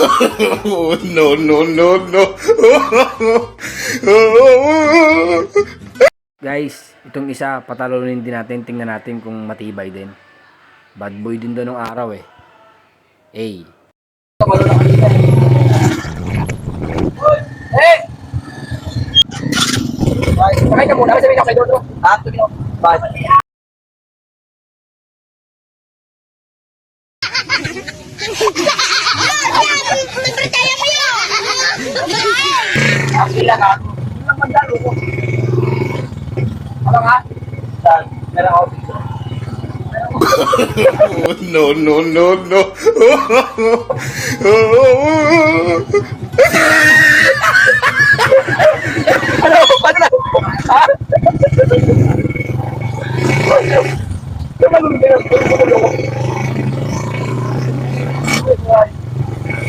no, no, no, no. Guys, itong isa, patalunin din natin. Tingnan natin kung matibay din. Bad boy din doon ng araw eh. Hey. Sakay ka muna, sabihin ako kay Dodo. Ah, Secretary mo yun! Ang sila nga, ang magdalo ko. Ano nga? Meron ako dito. no, no, no, no. ano? Ano na? Ha? Ano? Ano? Ano? Ano? Ano?